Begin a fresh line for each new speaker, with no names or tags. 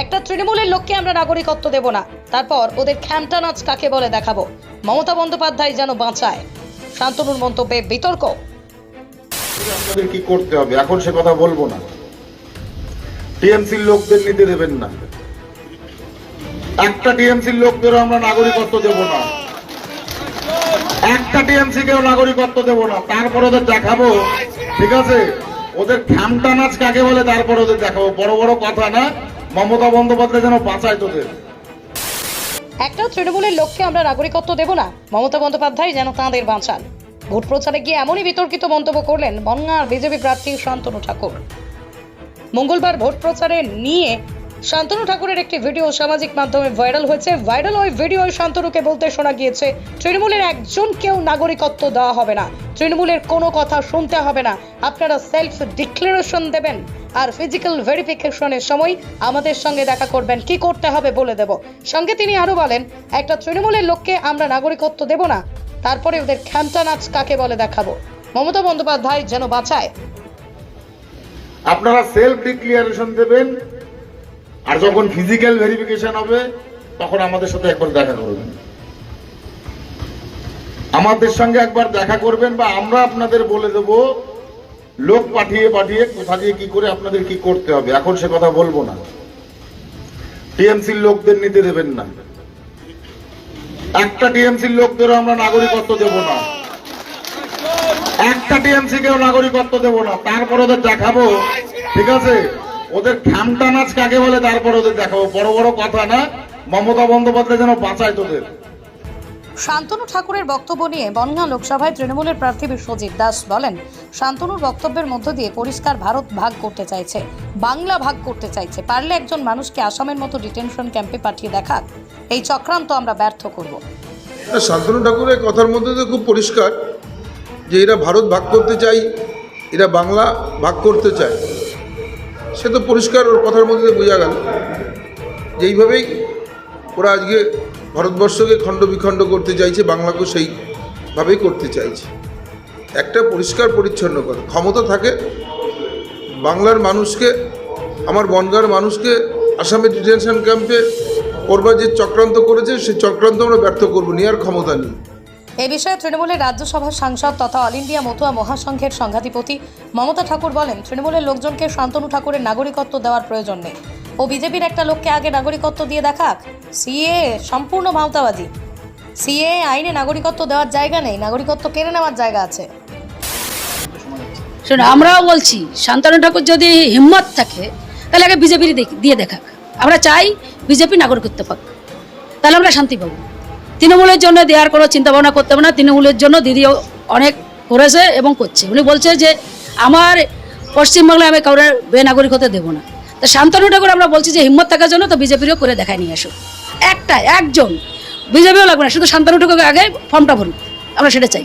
একটা তৃণমূলের লোককে আমরা নাগরিকত্ব দেব না। তারপর ওদের খ্যামটা নাচ কাকে বলে দেখাবো? মমতা বন্দ্যোপাধ্যায় যেন বাঁচায়। শান্তনুর মন্তব্যে বিতর্ক।
কি করতে হবে? এখন সে কথা বলব না। টিএমসির লোকদের নিতে দেবেন না। একটা টিএমসির লোকদেরও আমরা নাগরিকত্ব দেব না। একটা টিএমসি কেও নাগরিকত্ব দেব না। তারপর ওদের দেখাবো। ঠিক আছে? ওদের খ্যামটা নাচ কাকে বলে তারপর ওদের দেখাবো। বড় বড় কথা না? মমতা বন্দ্যোপাধ্যায় যেন বাঁচায় তোদের।
একটা তৃণমূলের লক্ষ্যে আমরা নাগরিকত্ব দেব না। মমতা বন্দ্যোপাধ্যায় যেন তাঁদের বাঁচান। ভোট প্রচারে গিয়ে এমনই বিতর্কিত মন্তব্য করলেন বনগাঁর বিজেপি প্রার্থী শান্তনু ঠাকুর। মঙ্গলবার ভোট প্রচারে নিয়ে শান্তনু ঠাকুরের একটি ভিডিও সামাজিক মাধ্যমে ভাইরাল হয়েছে। ভাইরাল ওই ভিডিও শান্তনুকে বলতে শোনা গিয়েছে, তৃণমূলের একজনকেও নাগরিকত্ব দেওয়া হবে না। তৃণমূলের কোনো কথা শুনতে হবে না। আপনারা সেলফ ডিক্লারেশন দেবেন আর ফিজিক্যাল ভেরিফিকেশনের সময় আমাদের সঙ্গে দেখা করবেন। কি করতে হবে বলে দেব। সঙ্গে তিনি আরও বলেন, একটা তৃণমূলের লোককে আমরা নাগরিকত্ব দেব না। তারপরে ওদের খ্যামটা নাচ কাকে বলে দেখাবো? মমতা বন্দ্যোপাধ্যায় যেন বাঁচায়।
আপনারা সেলফ ডিক্লিয়ারেশন দেবেন আর যখন ফিজিক্যাল ভেরিফিকেশন হবে, তখন আমাদের সাথে একবার দেখা করবেন। আমাদের সঙ্গে একবার দেখা করবেন বা আমরা আপনাদের বলে দেব, লোক পাঠিয়ে পাঠিয়ে কোথা দিয়ে কি করে আপনাদের কি করতে হবে। এখন সে কথা বলব না। টিএমসির লোকদের নিতে দেবেন না। একটা টিএমসির লোকদেরও আমরা নাগরিকত্ব দেব না। একটা টিএমসি কেও নাগরিকত্ব দেব না। তারপরে ওদের দেখাবো। ঠিক আছে? ওদের খ্যামটা নাচ কাকে বলে তারপর ওদের দেখাবো। বড় বড় কথা না মমতা বন্দ্যোপাধ্যায় যেন বাঁচায় তোদের।
শান্তনু ঠাকুরের বক্তব্য নিয়ে বনগাঁ লোকসভায় তৃণমূলের প্রার্থী বিশ্বজিৎ দাস বলেন শান্তনুর বক্তব্যের মধ্য দিয়ে পরিষ্কার ভারত ভাগ করতে চাইছে বাংলা ভাগ করতে চাইছে। পারলে একজন মানুষকে আসামের মতো ডিটেনশন ক্যাম্পে পাঠিয়ে দেখাক। এই চক্রান্ত আমরা ব্যর্থ করব।
শান্তনু ঠাকুরের কথার মধ্যে তো খুব পরিষ্কার যে এরা ভারত ভাগ করতে চাই এরা বাংলা ভাগ করতে চায়। সে তো পরিষ্কার ওর কথার মধ্যে বোঝা গেল। যে এইভাবেই ওরা আজকে ভারতবর্ষকে খণ্ড বিখণ্ড করতে চাইছে, বাংলাকেও সেইভাবেই করতে চাইছে। একটা পরিষ্কার পরিচ্ছন্ন কথা, ক্ষমতা থাকে বাংলার মানুষকে, আমার বনগার মানুষকে, আসামে ডিটেনশন ক্যাম্পে করবার যে চক্রান্ত করেছে সেই চক্রান্ত আমরা ব্যর্থ করব নেওয়ার ক্ষমতা নেই।
এ বিষয়ে তৃণমূলের রাজ্যসভার সাংসদ তথা অল ইন্ডিয়া মতুয়া মহাসংঘের সংঘাধিপতি মমতা ঠাকুর বলেন, তৃণমূলের লোকজনকে শান্তনু ঠাকুরের নাগরিকত্ব দেওয়ার প্রয়োজন নেই। ও বিজেপির একটা লোককে আগে নাগরিকত্ব দিয়ে দেখাক। সিএ সম্পূর্ণ ভাওতাবাজি সিএ আইনে নাগরিকত্ব দেওয়ার জায়গা নেই। নাগরিকত্ব কেড়ে নেওয়ার জায়গা আছে।
শোনো, আমরাও বলছি, শান্তনু ঠাকুর যদি হিম্মত থাকে, তাহলে আগে বিজেপির দিয়ে দেখাক। আমরা চাই বিজেপি নাগরিকত্ব পাক। তাহলে আমরা শান্তি পাবো। তৃণমূলের জন্য দেওয়ার কোনো চিন্তা ভাবনা করতে হবে না। তৃণমূলের জন্য দিদিও অনেক করেছে এবং করছে। উনি বলছে যে, আমার পশ্চিমবাংলায় আমি কাউরে হতে দেবো না। তো শান্তনু ঠাকুর আমরা বলছি যে, হিম্মত থাকার জন্য তো বিজেপিরও করে দেখায় নিয়ে আসো। একটা, একজন। বিজেপিও লাগবে না, শুধু শান্তনু ঠাকুরকে আগে ফর্মটা ভরুন আমরা সেটা চাই।